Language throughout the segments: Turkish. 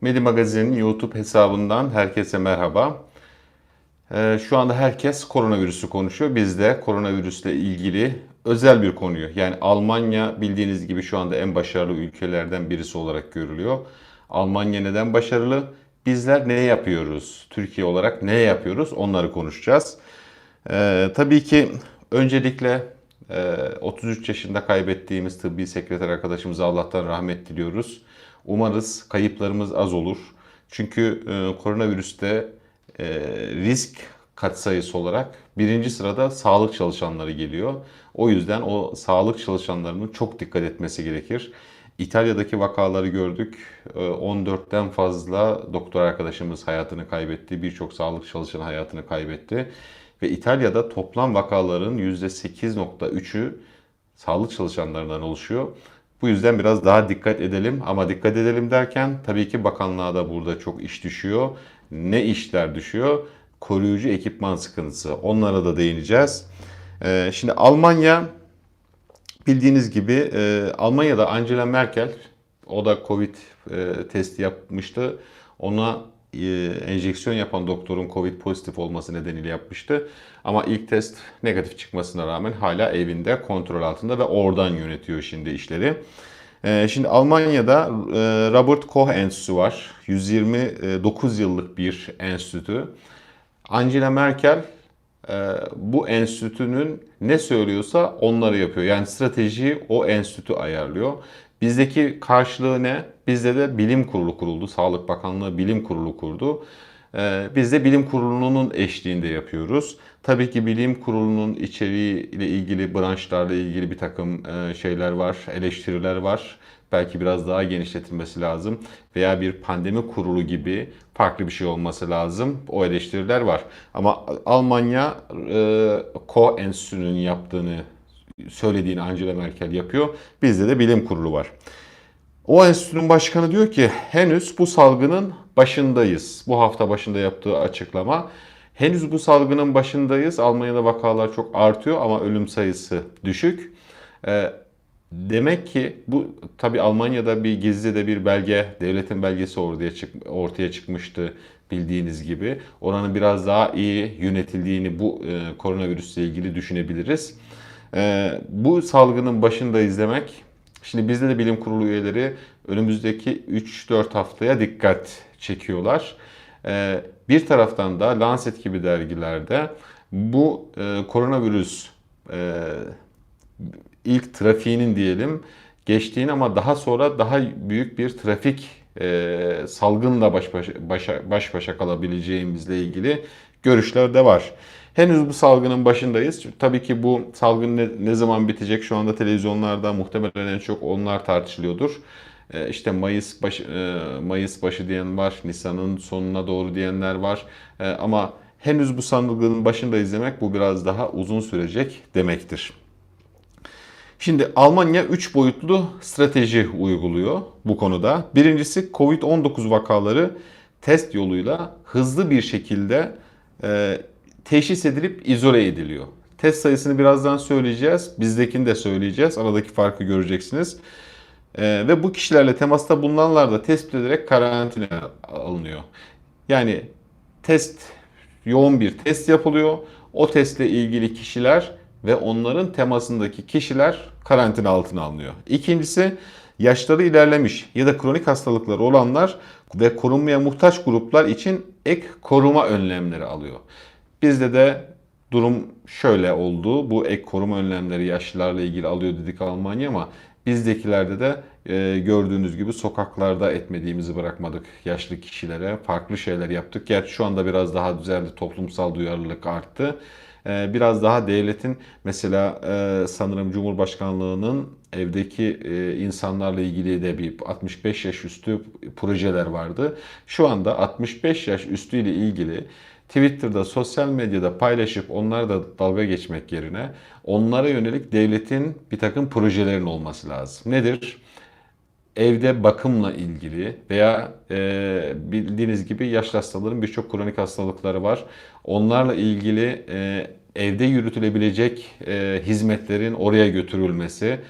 Medi Magazin'in YouTube hesabından herkese merhaba. Ee, şu anda herkes koronavirüsü konuşuyor. Biz de koronavirüsle ilgili özel bir konuyu yani Almanya bildiğiniz gibi şu anda en başarılı ülkelerden birisi olarak görülüyor. Almanya neden başarılı? Bizler ne yapıyoruz? Türkiye olarak ne yapıyoruz? Onları konuşacağız. Ee, tabii ki öncelikle e, 33 yaşında kaybettiğimiz tıbbi sekreter arkadaşımıza Allah'tan rahmet diliyoruz. Umarız kayıplarımız az olur. Çünkü e, koronavirüste e, risk katsayısı olarak birinci sırada sağlık çalışanları geliyor. O yüzden o sağlık çalışanlarının çok dikkat etmesi gerekir. İtalya'daki vakaları gördük. E, 14'ten fazla doktor arkadaşımız hayatını kaybetti. Birçok sağlık çalışanı hayatını kaybetti. Ve İtalya'da toplam vakaların %8.3'ü sağlık çalışanlarından oluşuyor. Bu yüzden biraz daha dikkat edelim ama dikkat edelim derken tabii ki bakanlığa da burada çok iş düşüyor. Ne işler düşüyor? Koruyucu ekipman sıkıntısı. Onlara da değineceğiz. Ee, şimdi Almanya bildiğiniz gibi e, Almanya'da Angela Merkel o da Covid e, testi yapmıştı. Ona enjeksiyon yapan doktorun Covid pozitif olması nedeniyle yapmıştı. Ama ilk test negatif çıkmasına rağmen hala evinde kontrol altında ve oradan yönetiyor şimdi işleri. E, Şimdi Almanya'da e, Robert Koch Enstitüsü var. 129 yıllık bir enstitü. Angela Merkel e, bu enstitünün ne söylüyorsa onları yapıyor. Yani stratejiyi o enstitü ayarlıyor. Bizdeki karşılığı ne? Bizde de bilim kurulu kuruldu. Sağlık Bakanlığı bilim kurulu kurdu. E, Biz de bilim kurulunun eşliğinde yapıyoruz. Tabii ki bilim kurulunun içeriğiyle ilgili, branşlarla ilgili bir takım e, şeyler var, eleştiriler var. Belki biraz daha genişletilmesi lazım. Veya bir pandemi kurulu gibi farklı bir şey olması lazım. O eleştiriler var. Ama Almanya e, Ko yaptığını söylediğini Angela Merkel yapıyor. Bizde de bilim kurulu var. O enstitünün başkanı diyor ki henüz bu salgının başındayız. Bu hafta başında yaptığı açıklama. Henüz bu salgının başındayız. Almanya'da vakalar çok artıyor ama ölüm sayısı düşük. Ee, demek ki bu tabi Almanya'da bir gizli de bir belge, devletin belgesi ortaya, çık, ortaya çıkmıştı bildiğiniz gibi. Oranın biraz daha iyi yönetildiğini bu e, koronavirüsle ilgili düşünebiliriz. E, bu salgının başındayız demek Şimdi bizde de bilim kurulu üyeleri önümüzdeki 3-4 haftaya dikkat çekiyorlar. Ee, Bir taraftan da Lancet gibi dergilerde bu e, koronavirüs e, ilk trafiğinin diyelim geçtiğini ama daha sonra daha büyük bir trafik e, salgınla baş başa, baş başa kalabileceğimizle ilgili görüşler de var. Henüz bu salgının başındayız. Tabii ki bu salgın ne, ne zaman bitecek şu anda televizyonlarda muhtemelen en çok onlar tartışılıyordur. Ee, işte Mayıs başı, e, Mayıs başı diyen var, Nisan'ın sonuna doğru diyenler var. Ee, ama henüz bu salgının başındayız demek bu biraz daha uzun sürecek demektir. Şimdi Almanya 3 boyutlu strateji uyguluyor bu konuda. Birincisi Covid-19 vakaları test yoluyla hızlı bir şekilde e, teşhis edilip izole ediliyor. Test sayısını birazdan söyleyeceğiz. Bizdekini de söyleyeceğiz. Aradaki farkı göreceksiniz. Ee, ve bu kişilerle temasta bulunanlar da tespit ederek karantina alınıyor. Yani test, yoğun bir test yapılıyor. O testle ilgili kişiler ve onların temasındaki kişiler karantina altına alınıyor. İkincisi yaşları ilerlemiş ya da kronik hastalıkları olanlar ve korunmaya muhtaç gruplar için ek koruma önlemleri alıyor. Bizde de durum şöyle oldu. Bu ek koruma önlemleri yaşlılarla ilgili alıyor dedik Almanya ama bizdekilerde de e, gördüğünüz gibi sokaklarda etmediğimizi bırakmadık yaşlı kişilere. Farklı şeyler yaptık. Gerçi şu anda biraz daha düzeldi. Toplumsal duyarlılık arttı. E, biraz daha devletin mesela e, sanırım Cumhurbaşkanlığının evdeki e, insanlarla ilgili de bir 65 yaş üstü projeler vardı. Şu anda 65 yaş üstü ile ilgili Twitter'da, sosyal medyada paylaşıp onlara da dalga geçmek yerine onlara yönelik devletin bir takım projelerin olması lazım. Nedir? Evde bakımla ilgili veya e, bildiğiniz gibi yaşlı hastaların birçok kronik hastalıkları var. Onlarla ilgili e, evde yürütülebilecek e, hizmetlerin oraya götürülmesi,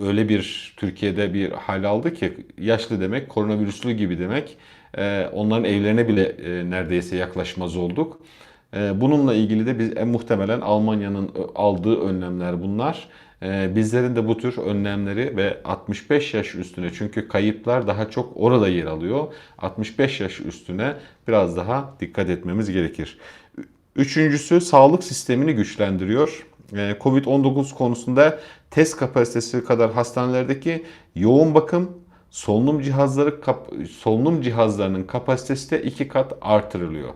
öyle bir Türkiye'de bir hal aldı ki yaşlı demek koronavirüslü gibi demek. E, onların evlerine bile e, neredeyse yaklaşmaz olduk. E, bununla ilgili de biz e, muhtemelen Almanya'nın aldığı önlemler bunlar. E, bizlerin de bu tür önlemleri ve 65 yaş üstüne çünkü kayıplar daha çok orada yer alıyor. 65 yaş üstüne biraz daha dikkat etmemiz gerekir. Üçüncüsü sağlık sistemini güçlendiriyor. Ee, Covid-19 konusunda test kapasitesi kadar hastanelerdeki yoğun bakım solunum cihazları solunum cihazlarının kapasitesi de iki kat artırılıyor.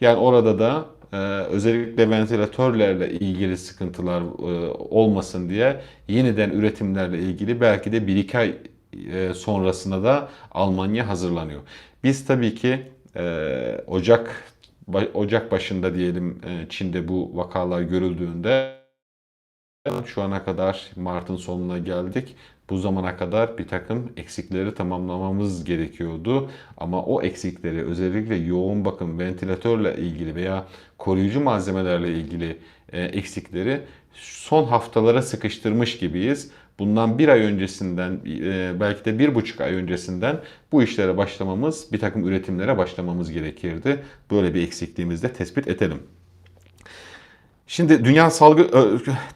Yani orada da e, özellikle ventilatörlerle ilgili sıkıntılar e, olmasın diye yeniden üretimlerle ilgili belki de bir iki ay e, sonrasına da Almanya hazırlanıyor. Biz tabii ki e, Ocak Ocak başında diyelim e, Çin'de bu vakalar görüldüğünde şu ana kadar Mart'ın sonuna geldik. Bu zamana kadar bir takım eksikleri tamamlamamız gerekiyordu. Ama o eksikleri özellikle yoğun bakım, ventilatörle ilgili veya koruyucu malzemelerle ilgili e, eksikleri son haftalara sıkıştırmış gibiyiz. Bundan bir ay öncesinden, e, belki de bir buçuk ay öncesinden bu işlere başlamamız, bir takım üretimlere başlamamız gerekirdi. Böyle bir eksikliğimizi de tespit edelim. Şimdi Dünya Sağlık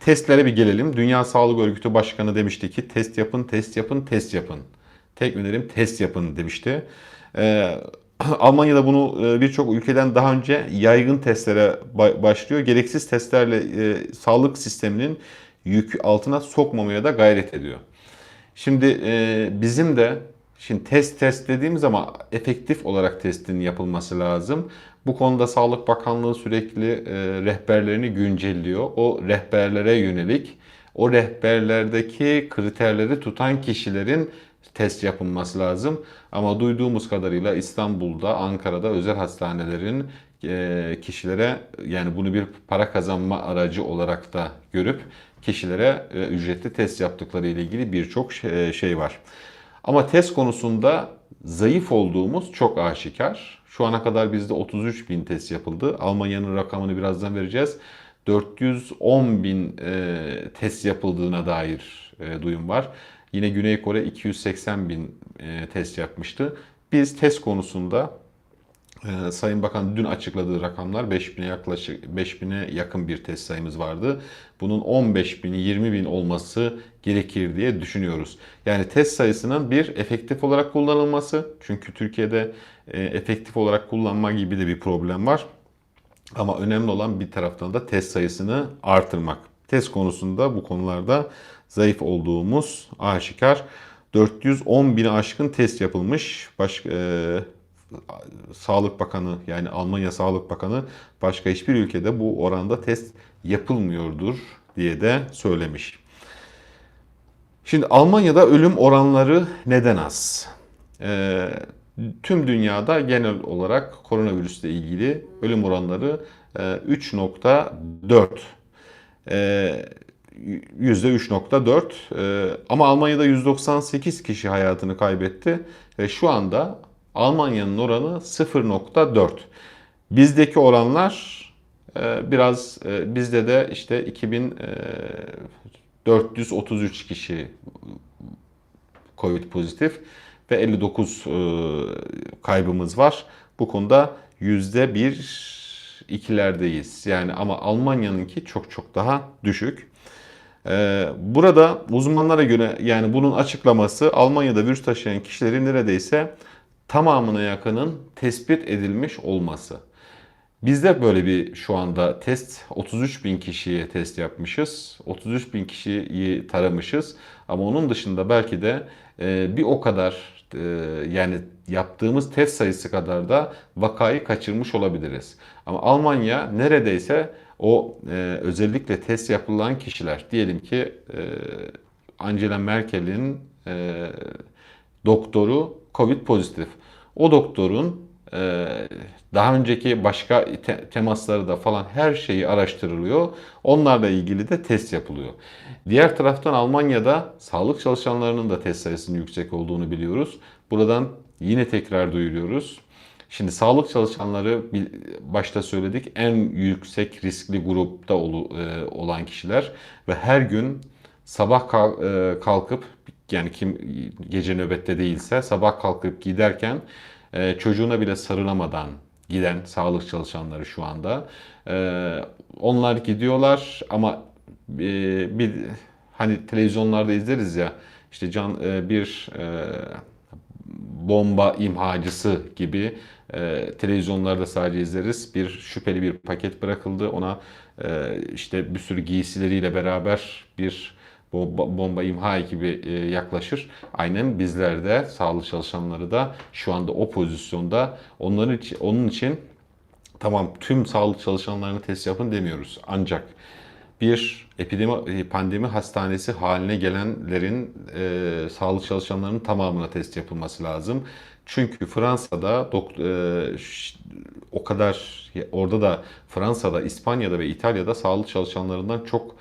testlere bir gelelim. Dünya Sağlık Örgütü Başkanı demişti ki test yapın, test yapın, test yapın. Tek önerim test yapın demişti. Ee, Almanya'da bunu e, birçok ülkeden daha önce yaygın testlere ba- başlıyor. Gereksiz testlerle e, sağlık sisteminin yük altına sokmamaya da gayret ediyor. Şimdi e, bizim de şimdi test test dediğimiz zaman efektif olarak testin yapılması lazım. Bu konuda Sağlık Bakanlığı sürekli e, rehberlerini güncelliyor. O rehberlere yönelik o rehberlerdeki kriterleri tutan kişilerin test yapılması lazım. Ama duyduğumuz kadarıyla İstanbul'da, Ankara'da özel hastanelerin e, kişilere yani bunu bir para kazanma aracı olarak da görüp kişilere e, ücretli test yaptıkları ile ilgili birçok şey- şey var. Ama test konusunda zayıf olduğumuz çok aşikar. Şu ana kadar bizde 33 bin test yapıldı. Almanya'nın rakamını birazdan vereceğiz. 410 bin e, test yapıldığına dair e, duyum var. Yine Güney Kore 280 bin e, test yapmıştı. Biz test konusunda ee, Sayın Bakan dün açıkladığı rakamlar 5000'e yaklaşık 5000'e yakın bir test sayımız vardı. Bunun 15 bin, 20 bin olması gerekir diye düşünüyoruz. Yani test sayısının bir efektif olarak kullanılması. Çünkü Türkiye'de e, efektif olarak kullanma gibi de bir problem var. Ama önemli olan bir taraftan da test sayısını artırmak. Test konusunda bu konularda zayıf olduğumuz aşikar. 410 bin aşkın test yapılmış. Başka, e, Sağlık Bakanı yani Almanya Sağlık Bakanı başka hiçbir ülkede bu oranda test yapılmıyordur diye de söylemiş. Şimdi Almanya'da ölüm oranları neden az? Ee, tüm dünyada genel olarak koronavirüsle ilgili ölüm oranları e, 3.4. Ee, %3.4 Ee, ama Almanya'da 198 kişi hayatını kaybetti ve şu anda Almanya'nın oranı 0.4. Bizdeki oranlar e, biraz e, bizde de işte 2433 kişi Covid pozitif ve 59 e, kaybımız var. Bu konuda yüzde bir ikilerdeyiz. Yani ama Almanya'nınki çok çok daha düşük. Burada uzmanlara göre yani bunun açıklaması Almanya'da virüs taşıyan kişilerin neredeyse tamamına yakının tespit edilmiş olması. Bizde böyle bir şu anda test 33 bin kişiye test yapmışız. 33 bin kişiyi taramışız. Ama onun dışında belki de e, bir o kadar e, yani yaptığımız test sayısı kadar da vakayı kaçırmış olabiliriz. Ama Almanya neredeyse o e, özellikle test yapılan kişiler diyelim ki e, Angela Merkel'in e, doktoru Covid pozitif. O doktorun e, daha önceki başka te- temasları da falan her şeyi araştırılıyor. Onlarla ilgili de test yapılıyor. Diğer taraftan Almanya'da sağlık çalışanlarının da test sayısının yüksek olduğunu biliyoruz. Buradan yine tekrar duyuruyoruz. Şimdi sağlık çalışanları başta söyledik en yüksek riskli grupta e, olan kişiler ve her gün sabah e, kalkıp yani kim gece nöbette değilse sabah kalkıp giderken e, çocuğuna bile sarılamadan giden sağlık çalışanları şu anda. E, onlar gidiyorlar ama e, bir hani televizyonlarda izleriz ya işte can e, bir e, bomba imhacısı gibi e, televizyonlarda sadece izleriz. Bir şüpheli bir paket bırakıldı. Ona e, işte bir sürü giysileriyle beraber bir bomba, bomba imha ekibi e, yaklaşır. Aynen bizler de sağlık çalışanları da şu anda o pozisyonda. Onların için, onun için tamam tüm sağlık çalışanlarını test yapın demiyoruz. Ancak bir epidemi pandemi hastanesi haline gelenlerin e, sağlık çalışanlarının tamamına test yapılması lazım. Çünkü Fransa'da e, o kadar orada da Fransa'da, İspanya'da ve İtalya'da sağlık çalışanlarından çok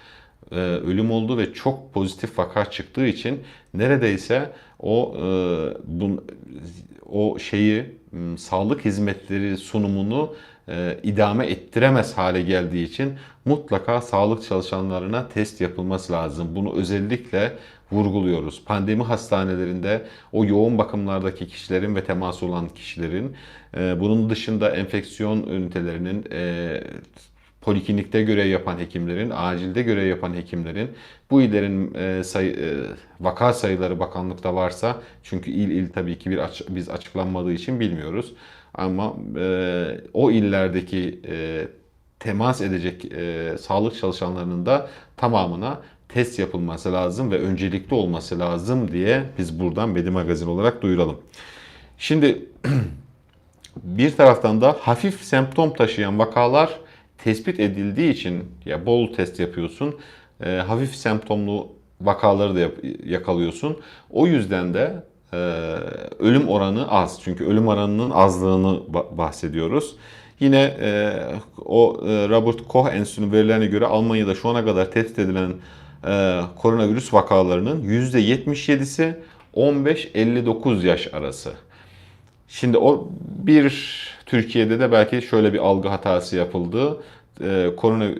e, ölüm oldu ve çok pozitif vaka çıktığı için neredeyse o e, bun, o şeyi sağlık hizmetleri sunumunu e, idame ettiremez hale geldiği için mutlaka sağlık çalışanlarına test yapılması lazım. Bunu özellikle vurguluyoruz. Pandemi hastanelerinde o yoğun bakımlardaki kişilerin ve temas olan kişilerin e, bunun dışında enfeksiyon ünitelerinin e, poliklinikte görev yapan hekimlerin, acilde görev yapan hekimlerin, bu illerin e, sayı, e, vaka sayıları bakanlıkta varsa, çünkü il il tabii ki bir aç- biz açıklanmadığı için bilmiyoruz. Ama e, o illerdeki e, temas edecek e, sağlık çalışanlarının da tamamına test yapılması lazım ve öncelikli olması lazım diye biz buradan Medi Magazin olarak duyuralım. Şimdi bir taraftan da hafif semptom taşıyan vakalar tespit edildiği için ya bol test yapıyorsun. e, hafif semptomlu vakaları da yakalıyorsun. O yüzden de e, ölüm oranı az. Çünkü ölüm oranının azlığını ba- bahsediyoruz. Yine e, o e, Robert Koch Enstitüsü'nün verilerine göre Almanya'da şu ana kadar tespit edilen e, koronavirüs vakalarının %77'si 15-59 yaş arası. Şimdi o bir Türkiye'de de belki şöyle bir algı hatası yapıldı. Ee, korona e,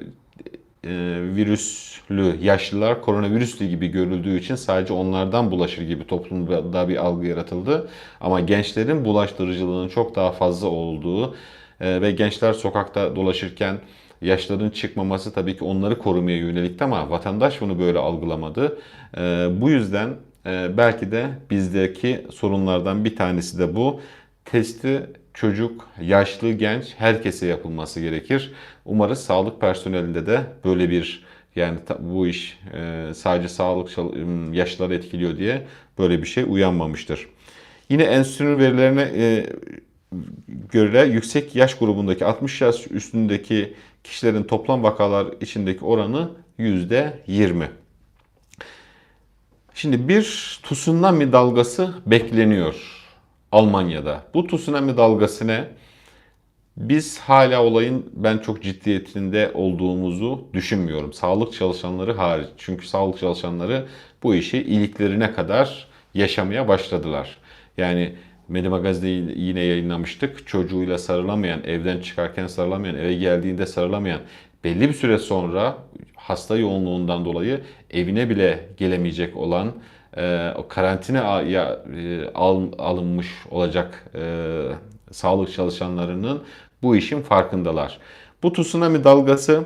virüslü yaşlılar koronavirüslü gibi görüldüğü için sadece onlardan bulaşır gibi toplumda bir algı yaratıldı. Ama gençlerin bulaştırıcılığının çok daha fazla olduğu e, ve gençler sokakta dolaşırken yaşların çıkmaması tabii ki onları korumaya yönelikti ama vatandaş bunu böyle algılamadı. E, bu yüzden e, belki de bizdeki sorunlardan bir tanesi de bu. Testi çocuk, yaşlı, genç herkese yapılması gerekir. Umarız sağlık personelinde de böyle bir yani bu iş e, sadece sağlık yaşlıları etkiliyor diye böyle bir şey uyanmamıştır. Yine enstitünün verilerine e, göre yüksek yaş grubundaki 60 yaş üstündeki kişilerin toplam vakalar içindeki oranı %20. Şimdi bir tsunami dalgası bekleniyor Almanya'da. Bu tsunami dalgası ne? Biz hala olayın ben çok ciddiyetinde olduğumuzu düşünmüyorum. Sağlık çalışanları hariç. Çünkü sağlık çalışanları bu işi iliklerine kadar yaşamaya başladılar. Yani Medi Magazine'de yine yayınlamıştık. Çocuğuyla sarılamayan, evden çıkarken sarılamayan, eve geldiğinde sarılamayan, belli bir süre sonra hasta yoğunluğundan dolayı evine bile gelemeyecek olan e, o karantina ya, e, al, alınmış olacak e, sağlık çalışanlarının bu işin farkındalar. Bu tsunami dalgası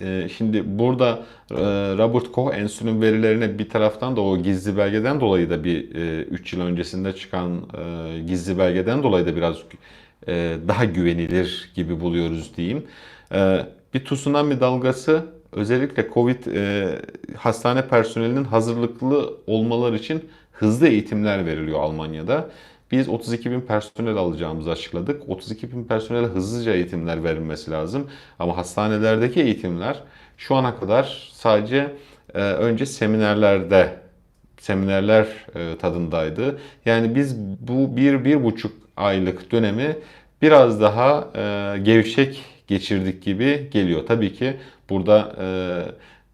e, şimdi burada e, Robert Koch Enstitüsü'nün verilerine bir taraftan da o gizli belgeden dolayı da bir 3 yıl öncesinde çıkan e, gizli belgeden dolayı da biraz e, daha güvenilir gibi buluyoruz diyeyim. E, bir tsunami dalgası özellikle Covid e, hastane personelinin hazırlıklı olmaları için hızlı eğitimler veriliyor Almanya'da. Biz 32 bin personel alacağımızı açıkladık. 32 bin personele hızlıca eğitimler verilmesi lazım. Ama hastanelerdeki eğitimler şu ana kadar sadece e, önce seminerlerde seminerler e, tadındaydı. Yani biz bu bir, bir buçuk aylık dönemi biraz daha e, gevşek geçirdik gibi geliyor. Tabii ki burada e,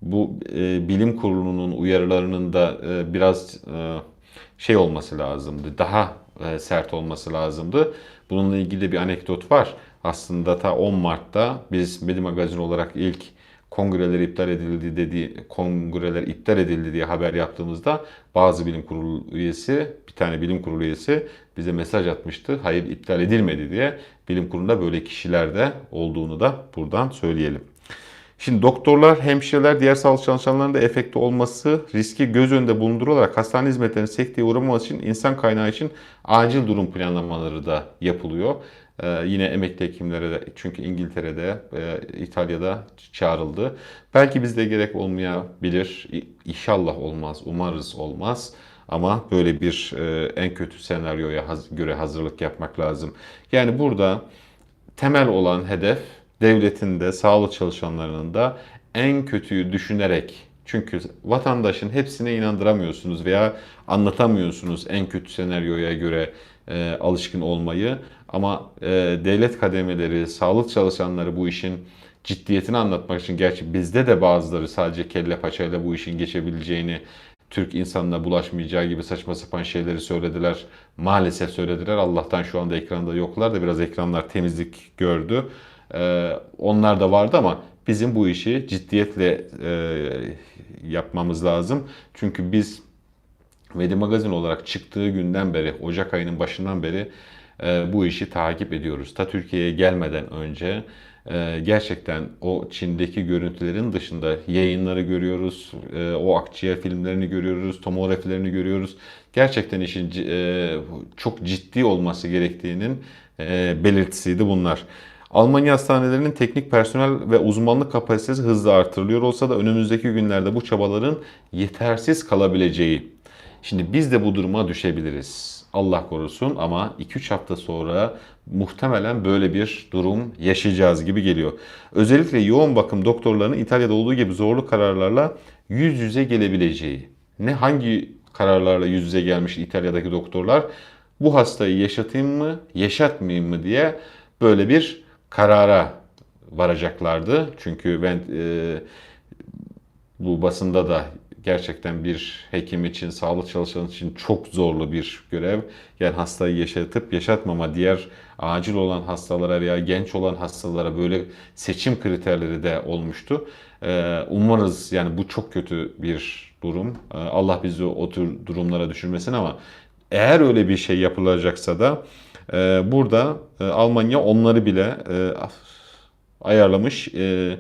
bu e, bilim kurulunun uyarılarının da e, biraz e, şey olması lazımdı. Daha e, sert olması lazımdı. Bununla ilgili bir anekdot var. Aslında ta 10 Mart'ta biz Medi Magazin olarak ilk kongreler iptal edildi dediği kongreler iptal edildi diye haber yaptığımızda bazı bilim kurulu üyesi bir tane bilim kurulu üyesi bize mesaj atmıştı. Hayır iptal edilmedi diye bilim kurulunda böyle kişiler de olduğunu da buradan söyleyelim. Şimdi doktorlar, hemşireler, diğer sağlık çalışanlarının da efekti olması riski göz önünde bulundurularak hastane hizmetlerinin sekteye uğramaması için insan kaynağı için acil durum planlamaları da yapılıyor. Ee, yine emekli hekimlere de çünkü İngiltere'de, e, İtalya'da çağrıldı. Belki bizde gerek olmayabilir. İnşallah olmaz, umarız olmaz. Ama böyle bir e, en kötü senaryoya göre hazırlık yapmak lazım. Yani burada temel olan hedef devletin de sağlık çalışanlarının da en kötüyü düşünerek çünkü vatandaşın hepsine inandıramıyorsunuz veya anlatamıyorsunuz en kötü senaryoya göre e, alışkın olmayı. Ama e, devlet kademeleri, sağlık çalışanları bu işin ciddiyetini anlatmak için gerçi bizde de bazıları sadece kelle paçayla bu işin geçebileceğini Türk insanına bulaşmayacağı gibi saçma sapan şeyleri söylediler. Maalesef söylediler. Allah'tan şu anda ekranda yoklar da biraz ekranlar temizlik gördü. Ee, onlar da vardı ama bizim bu işi ciddiyetle e, yapmamız lazım. Çünkü biz Vedi Magazin olarak çıktığı günden beri, Ocak ayının başından beri e, bu işi takip ediyoruz. Ta Türkiye'ye gelmeden önce e, gerçekten o Çin'deki görüntülerin dışında yayınları görüyoruz, e, o akciğer filmlerini görüyoruz, tomografilerini görüyoruz. Gerçekten işin e, çok ciddi olması gerektiğinin e, belirtisiydi bunlar. Almanya hastanelerinin teknik personel ve uzmanlık kapasitesi hızla artırılıyor olsa da önümüzdeki günlerde bu çabaların yetersiz kalabileceği Şimdi biz de bu duruma düşebiliriz. Allah korusun ama 2-3 hafta sonra muhtemelen böyle bir durum yaşayacağız gibi geliyor. Özellikle yoğun bakım doktorlarının İtalya'da olduğu gibi zorlu kararlarla yüz yüze gelebileceği. Ne hangi kararlarla yüz yüze gelmiş İtalya'daki doktorlar? Bu hastayı yaşatayım mı, yaşatmayayım mı diye böyle bir karara varacaklardı. Çünkü ben e, bu basında da gerçekten bir hekim için, sağlık çalışanı için çok zorlu bir görev. Yani hastayı yaşatıp yaşatmama, diğer acil olan hastalara veya genç olan hastalara böyle seçim kriterleri de olmuştu. Ee, Umarız yani bu çok kötü bir durum. Ee, Allah bizi o tür durumlara düşürmesin ama eğer öyle bir şey yapılacaksa da e, burada e, Almanya onları bile e, ayarlamış. E,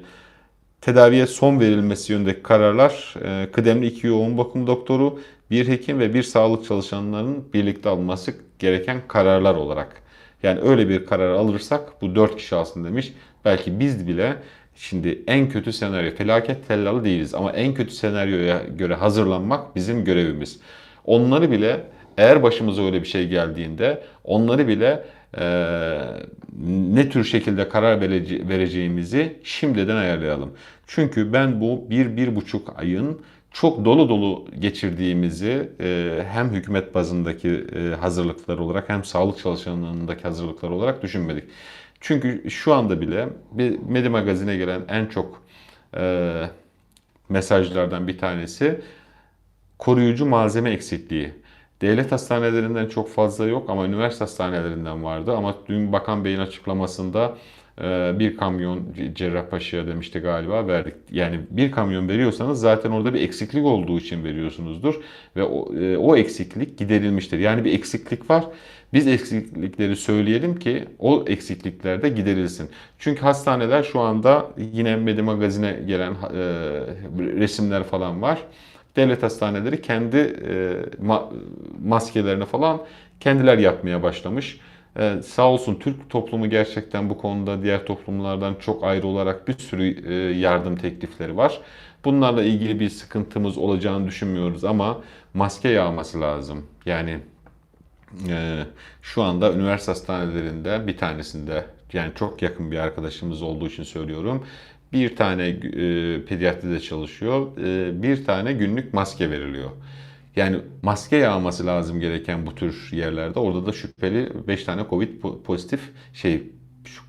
tedaviye son verilmesi yönündeki kararlar e, kıdemli iki yoğun bakım doktoru, bir hekim ve bir sağlık çalışanlarının birlikte alması gereken kararlar olarak. Yani öyle bir karar alırsak bu dört kişi alsın demiş. Belki biz bile şimdi en kötü senaryo felaket tellalı değiliz ama en kötü senaryoya göre hazırlanmak bizim görevimiz. Onları bile eğer başımıza öyle bir şey geldiğinde onları bile e, ne tür şekilde karar verece- vereceğimizi şimdiden ayarlayalım. Çünkü ben bu bir, bir buçuk ayın çok dolu dolu geçirdiğimizi e, hem hükümet bazındaki e, hazırlıklar olarak hem sağlık çalışanlarındaki hazırlıklar olarak düşünmedik. Çünkü şu anda bile bir Medi Magazin'e gelen en çok e, mesajlardan bir tanesi koruyucu malzeme eksikliği. Devlet hastanelerinden çok fazla yok ama üniversite hastanelerinden vardı. Ama dün Bakan Bey'in açıklamasında e, bir kamyon Cerrahpaşa'ya demişti galiba verdik. Yani bir kamyon veriyorsanız zaten orada bir eksiklik olduğu için veriyorsunuzdur. Ve o, e, o eksiklik giderilmiştir. Yani bir eksiklik var. Biz eksiklikleri söyleyelim ki o eksiklikler de giderilsin. Çünkü hastaneler şu anda yine Medi Magazin'e gelen e, resimler falan var devlet hastaneleri kendi e, ma- maskelerini falan kendiler yapmaya başlamış. E, sağ olsun Türk toplumu gerçekten bu konuda diğer toplumlardan çok ayrı olarak bir sürü e, yardım teklifleri var. Bunlarla ilgili bir sıkıntımız olacağını düşünmüyoruz ama maske yağması lazım. Yani e, şu anda üniversite hastanelerinde bir tanesinde yani çok yakın bir arkadaşımız olduğu için söylüyorum. Bir tane e, pediatride çalışıyor. e, bir tane günlük maske veriliyor. Yani maske yağması lazım gereken bu tür yerlerde. Orada da şüpheli 5 tane Covid po- pozitif şey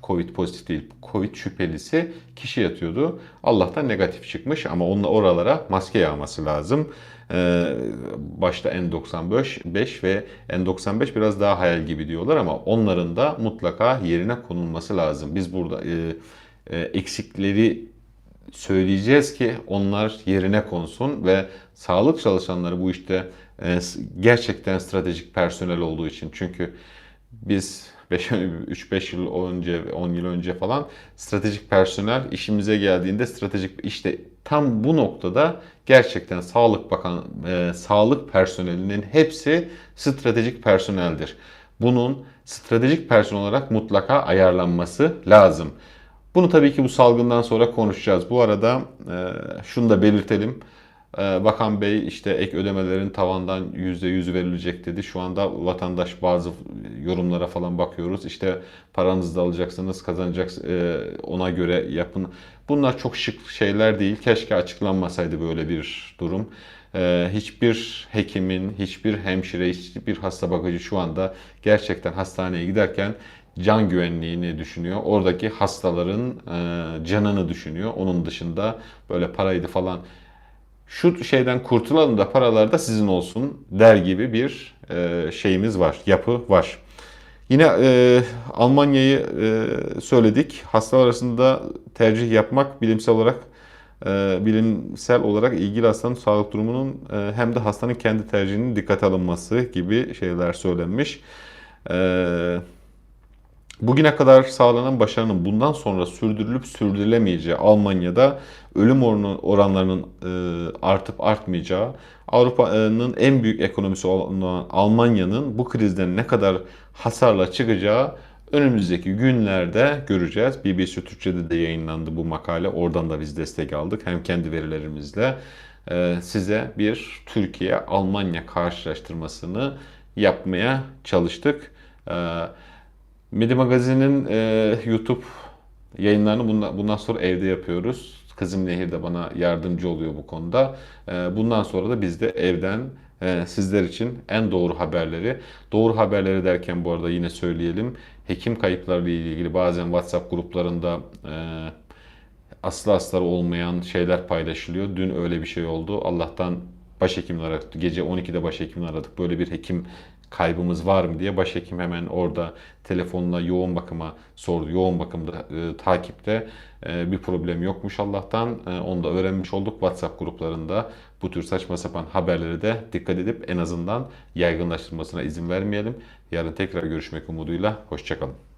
Covid pozitif değil, Covid şüphelisi kişi yatıyordu. Allah'tan negatif çıkmış ama onunla oralara maske yağması lazım. Ee, başta N95 5 ve N95 biraz daha hayal gibi diyorlar ama onların da mutlaka yerine konulması lazım. Biz burada e, eksikleri söyleyeceğiz ki onlar yerine konsun ve sağlık çalışanları bu işte e, gerçekten stratejik personel olduğu için. Çünkü biz 3-5 yıl önce, 10 yıl önce falan stratejik personel işimize geldiğinde stratejik işte tam bu noktada gerçekten Sağlık Bakan e, sağlık personelinin hepsi stratejik personeldir. Bunun stratejik personel olarak mutlaka ayarlanması lazım. Bunu tabii ki bu salgından sonra konuşacağız. Bu arada e, şunu da belirtelim. E, Bakan Bey işte ek ödemelerin tavandan %100 verilecek dedi. Şu anda vatandaş bazı yorumlara falan bakıyoruz. İşte paranızı da alacaksınız, kazanacak e, ona göre yapın. Bunlar çok şık şeyler değil. Keşke açıklanmasaydı böyle bir durum. Hiçbir hekimin, hiçbir hemşire, hiçbir hasta bakıcı şu anda gerçekten hastaneye giderken can güvenliğini düşünüyor. Oradaki hastaların e, canını düşünüyor. Onun dışında böyle paraydı falan şu şeyden kurtulalım da paralar da sizin olsun der gibi bir e, şeyimiz var, yapı var. Yine e, Almanya'yı e, söyledik. Hastalar arasında tercih yapmak bilimsel olarak e, bilimsel olarak ilgili hastanın sağlık durumunun e, hem de hastanın kendi tercihinin dikkate alınması gibi şeyler söylenmiş. E, Bugüne kadar sağlanan başarının bundan sonra sürdürülüp sürdürülemeyeceği Almanya'da ölüm oranlarının e, artıp artmayacağı, Avrupa'nın en büyük ekonomisi olan Almanya'nın bu krizden ne kadar hasarla çıkacağı önümüzdeki günlerde göreceğiz. BBC Türkçe'de de yayınlandı bu makale. Oradan da biz destek aldık. Hem kendi verilerimizle e, size bir Türkiye-Almanya karşılaştırmasını yapmaya çalıştık. E, Medi Magazin'in e, YouTube yayınlarını bundan, bundan sonra evde yapıyoruz. Kızım Nehir de bana yardımcı oluyor bu konuda. E, bundan sonra da biz de evden e, sizler için en doğru haberleri, doğru haberleri derken bu arada yine söyleyelim. Hekim kayıplarıyla ilgili bazen WhatsApp gruplarında e, aslı astarı olmayan şeyler paylaşılıyor. Dün öyle bir şey oldu. Allah'tan başhekimle aradık. Gece 12'de başhekimle aradık. Böyle bir hekim kaybımız var mı diye başhekim hemen orada telefonla yoğun bakıma sordu. Yoğun bakımda e, takipte e, bir problem yokmuş Allah'tan. E, onu da öğrenmiş olduk. WhatsApp gruplarında bu tür saçma sapan haberleri de dikkat edip en azından yaygınlaştırmasına izin vermeyelim. Yarın tekrar görüşmek umuduyla. Hoşçakalın.